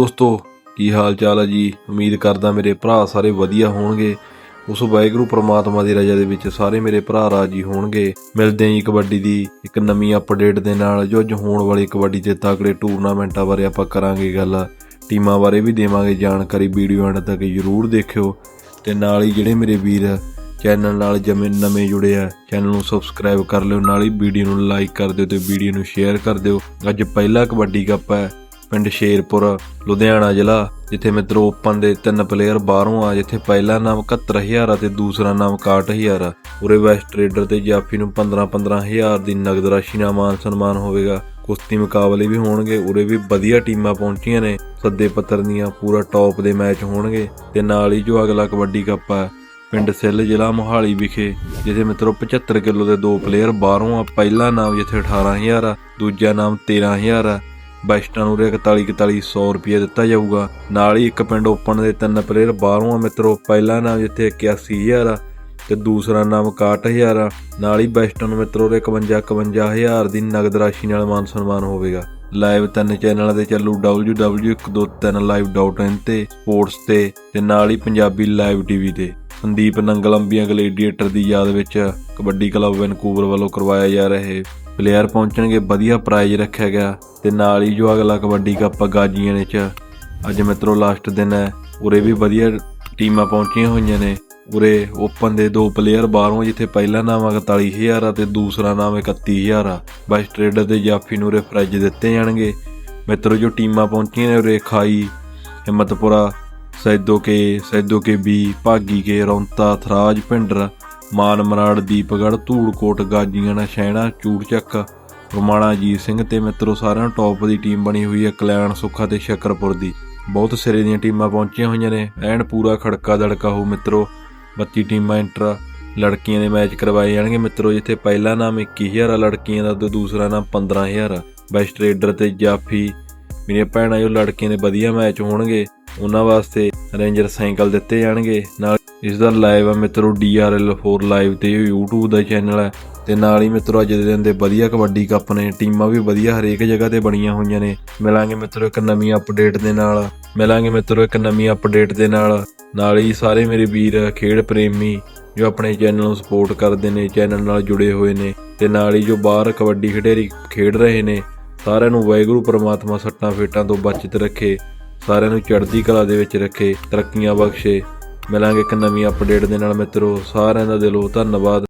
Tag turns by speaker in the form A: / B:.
A: ਦੋਸਤੋ, ਕੀ ਹਾਲ ਚਾਲ ਹੈ ਜੀ? ਉਮੀਦ ਕਰਦਾ ਮੇਰੇ ਭਰਾ ਸਾਰੇ ਵਧੀਆ ਹੋਣਗੇ। ਉਸ ਵਾਹਿਗੁਰੂ ਪ੍ਰਮਾਤਮਾ ਦੀ ਰਜ਼ਾ ਦੇ ਵਿੱਚ ਸਾਰੇ ਮੇਰੇ ਭਰਾ ਰਾਜੀ ਹੋਣਗੇ। ਮਿਲਦੇ ਹਾਂ ਜੀ ਕਬੱਡੀ ਦੀ ਇੱਕ ਨਵੀਂ ਅਪਡੇਟ ਦੇ ਨਾਲ। ਜੋ ਅੱਜ ਹੋਣ ਵਾਲੀ ਕਬੱਡੀ ਦੇ ਤਕੜੇ ਟੂਰਨਾਮੈਂਟਾਂ ਬਾਰੇ ਆਪਾਂ ਕਰਾਂਗੇ ਗੱਲ। ਟੀਮਾਂ ਬਾਰੇ ਵੀ ਦੇਵਾਂਗੇ ਜਾਣਕਾਰੀ ਵੀਡੀਓ ਐਂਡ ਤੱਕ ਜਰੂਰ ਦੇਖਿਓ। ਤੇ ਨਾਲ ਹੀ ਜਿਹੜੇ ਮੇਰੇ ਵੀਰ ਚੈਨਲ ਨਾਲ ਜਮੇ ਨਵੇਂ ਜੁੜੇ ਆ, ਚੈਨਲ ਨੂੰ ਸਬਸਕ੍ਰਾਈਬ ਕਰ ਲਿਓ। ਨਾਲ ਹੀ ਵੀਡੀਓ ਨੂੰ ਲਾਈਕ ਕਰ ਦਿਓ ਤੇ ਵੀਡੀਓ ਨੂੰ ਸ਼ੇਅਰ ਕਰ ਦਿਓ। ਅੱਜ ਪਹਿਲਾ ਕਬੱਡੀ ਕੱਪ ਹੈ। ਪਿੰਡ ਸ਼ੇਰਪੁਰ, ਲੁਧਿਆਣਾ ਜ਼ਿਲ੍ਹਾ, ਜਿੱਥੇ ਮਿੱਤਰੋ ਓਪਨ ਦੇ ਤਿੰਨ ਪਲੇਅਰ ਬਾਹਰੋਂ ਆ, ਜਿੱਥੇ ਪਹਿਲਾ ਨਾਮ 71000 ਆ ਤੇ ਦੂਸਰਾ ਨਾਮ 61000 ਆ। ਉਰੇ ਵੈਸਟ ਟ੍ਰੇਡਰ ਤੇ ਜਾਫੀ ਨੂੰ 15-15000 ਦੀ ਨਗਦ ਰਾਸ਼ੀ ਨਾਲ ਮਾਨ ਸਨਮਾਨ ਹੋਵੇਗਾ। ਕੁਸ਼ਤੀ ਮੁਕਾਬਲੇ ਵੀ ਹੋਣਗੇ, ਉਰੇ ਵੀ ਵਧੀਆ ਟੀਮਾਂ ਪਹੁੰਚੀਆਂ ਨੇ। ਸੱਦੇ ਪੱਤਰ ਦੀਆਂ ਪੂਰਾ ਟੌਪ ਦੇ ਮੈਚ ਹੋਣਗੇ ਤੇ ਨਾਲ ਹੀ ਜੋ ਅਗਲਾ ਕਬੱਡੀ ਕੱਪ ਆ, ਪਿੰਡ ਸਿੱਲ ਜ਼ਿਲ੍ਹਾ ਮੋਹਾਲੀ ਵਿਖੇ, ਜਿੱਥੇ ਮਿੱਤਰੋ 75 ਕਿਲੋ ਦੇ ਦੋ ਪਲੇਅਰ ਬਾਹਰੋਂ ਆ, ਪਹਿਲਾ ਨਾਮ ਜਿੱਥੇ 18000 ਆ, ਦੂਜਾ ਨਾਮ 13000 ਆ। ਬੈਸਟਾਂ ਨੂੰ 41 4100 ਰੁਪਏ ਦਿੱਤਾ ਜਾਊਗਾ। ਨਾਲ ਹੀ ਇੱਕ ਪਿੰਡ ਓਪਨ ਦੇ ਤਿੰਨ ਪਲੇਅਰ ਬਾਹਰੋਂ ਆ ਮਿੱਤਰੋ, ਪਹਿਲਾ ਨਾਮ ਜਿੱਥੇ 81000 ਆ ਤੇ ਦੂਸਰਾ ਨਾਮ 61000 ਆ। ਨਾਲ ਹੀ ਬੈਸਟਾਂ ਨੂੰ ਮਿੱਤਰੋ 51 51000 ਦੀ ਨਗਦ ਰਾਸ਼ੀ ਨਾਲ ਮਾਨ ਸਨਮਾਨ ਹੋਵੇਗਾ। ਲਾਈਵ ਤਿੰਨ ਚੈਨਲਾਂ ਤੇ ਚੱਲੂ www.123live.in ਤੇ ਸਪੋਰਟਸ ਤੇ ਤੇ ਨਾਲ ਹੀ ਪੰਜਾਬੀ ਲਾਈਵ ਟੀਵੀ ਤੇ। ਸੰਦੀਪ ਨੰਗਲ ਅੰਬੀਆਂ ਗਲੇਡੀਏਟਰ ਦੀ ਯਾਦ ਵਿੱਚ ਕਬੱਡੀ ਕਲੱਬ ਵੈਨਕੂਵਰ ਵੱਲੋਂ ਕਰਵਾਇਆ ਜਾ ਰਿਹਾ ਪਲੇਅਰ ਪਹੁੰਚਣਗੇ, ਵਧੀਆ ਪ੍ਰਾਈਜ਼ ਰੱਖਿਆ ਗਿਆ ਤੇ ਨਾਲ ਹੀ ਜੋ ਅਗਲਾ ਕਬੱਡੀ ਕੱਪ ਗਾਜੀਆਂ ਨੇ ਚ, ਅੱਜ ਮਿੱਤਰੋ ਲਾਸਟ ਦਿਨ ਹੈ, ਉਰੇ ਵੀ ਵਧੀਆ ਟੀਮਾਂ ਪਹੁੰਚੀਆਂ ਹੋਈਆਂ ਨੇ। ਉਰੇ ਓਪਨ ਦੇ ਦੋ ਪਲੇਅਰ ਬਾਹਰੋਂ, ਜਿੱਥੇ ਪਹਿਲਾ ਨਾਮ 41000 ਆ ਤੇ ਦੂਸਰਾ ਨਾਮ 31000 ਆ। ਬਸ ਟ੍ਰੇਡਰ ਦੇ ਜਾਫੀ ਨੂੰ ਉਰੇ ਫਰਿੱਜ ਦਿੱਤੇ ਜਾਣਗੇ। ਮਿੱਤਰੋ, ਜੋ ਟੀਮਾਂ ਪਹੁੰਚੀਆਂ ਨੇ ਉਰੇ, ਖਾਈ, ਹਿੰਮਤਪੁਰਾ, ਸੈਦੋ ਕੇ ਸੈਦੋ ਕੇ ਬੀ, ਭਾਗੀ ਕੇ, ਰੌਂਤਾ, ਥਰਾਜ, ਭਿੰਡਰ ਮਾਨ ਮਰਾੜ ਦੀਪਗੜ ਧੂੜਕੋਟ ਗਾਜੀਆਂ ਸ਼ਹਿਣਾ ਚੂੜਚੱਕ ਰੁਮਾਣਾ ਜੀਤ ਸਿੰਘ ਤੇ ਮਿੱਤਰੋ ਸਾਰਿਆਂ ਨੂੰ ਟੌਪ ਦੀ ਟੀਮ ਬਣੀ ਹੋਈ ਹੈ ਕਲਿਆਣ ਸੁੱਖਾ ਤੇ ਸ਼ਕਰਪੁਰ ਦੀ। ਬਹੁਤ ਸਿਰੇ ਦੀਆਂ ਟੀਮਾਂ ਪਹੁੰਚੀਆਂ ਹੋਈਆਂ ਨੇ। ਐਨ ਪੂਰਾ ਖੜਕਾ ਦੜਕਾ ਹੋ ਮਿੱਤਰੋ। 32 ਟੀਮਾਂ ਇੰਟਰ, ਲੜਕੀਆਂ ਦੇ ਮੈਚ ਕਰਵਾਏ ਜਾਣਗੇ ਮਿੱਤਰੋ, ਜਿੱਥੇ ਪਹਿਲਾ ਨਾਮ 21000 ਆ, ਲੜਕੀਆਂ ਦਾ ਤੇ ਦੂਸਰਾ ਨਾਮ 15000 ਆ। ਬੈਸਟ ਰੇਡਰ ਤੇ ਜਾਫੀ। ਮੇਰੀਆਂ ਭੈਣਾਂ, ਜੋ ਲੜਕੀਆਂ ਦੇ ਵਧੀਆ ਮੈਚ ਹੋਣਗੇ ਉਹਨਾਂ ਵਾਸਤੇ ਰੇਂਜਰ ਸਾਈਕਲ ਦਿੱਤੇ ਜਾਣਗੇ। ਨਾਲ ਇਸ ਦਾ ਲਾਈਵ ਆ ਮਿੱਤਰੋ DRL4 ਲਾਈਵ ਤੇ ਇਹ YouTube ਦਾ ਚੈਨਲ ਹੈ ਤੇ ਨਾਲ ਹੀ ਮਿੱਤਰੋ, ਅੱਜ ਦੇ ਦਿਨ ਦੇ ਵਧੀਆ ਕਬੱਡੀ ਕੱਪ ਨੇ। ਟੀਮਾਂ ਵੀ ਵਧੀਆ ਹਰੇਕ ਜਗ੍ਹਾ ਤੇ ਬਣੀਆਂ ਹੋਈਆਂ ਨੇ। ਮਿਲਾਂਗੇ ਮਿੱਤਰੋ ਇੱਕ ਨਵੀਂ ਅਪਡੇਟ ਦੇ ਨਾਲ। ਮਿਲਾਂਗੇ ਮਿੱਤਰੋ ਇੱਕ ਨਵੀਂ ਅਪਡੇਟ ਦੇ ਨਾਲ। ਨਾਲ ਹੀ ਸਾਰੇ ਮੇਰੇ ਵੀਰ ਖੇਡ ਪ੍ਰੇਮੀ ਜੋ ਆਪਣੇ ਚੈਨਲ ਨੂੰ ਸਪੋਰਟ ਕਰਦੇ ਨੇ ਚੈਨਲ ਨਾਲ ਜੁੜੇ ਹੋਏ ਨੇ। ਤੇ ਨਾਲ ਹੀ ਜੋ ਬਾਹਰ ਕਬੱਡੀ ਖਿਡਾਰੀ ਖੇਡ ਰਹੇ ਨੇ, ਸਾਰਿਆਂ ਨੂੰ ਵਾਹਿਗੁਰੂ, ਪਰਮਾਤਮਾ ਸੱਟਾਂ ਫੇਟਾਂ ਤੋਂ ਬਚਤ ਰੱਖੇ। ਸਾਰਿਆਂ ਨੂੰ ਚੜ੍ਹਦੀ ਕਲਾ ਦੇ ਵਿੱਚ ਰੱਖੇ, ਤਰੱਕੀਆਂ ਬਖਸ਼ੇ। ਮਿਲਾਂਗੇ ਇੱਕ ਨਵੀਂ ਅਪਡੇਟ ਦੇ ਨਾਲ ਮਿੱਤਰੋ, ਸਾਰਿਆਂ ਦਾ ਦਿਲੋਂ ਧੰਨਵਾਦ।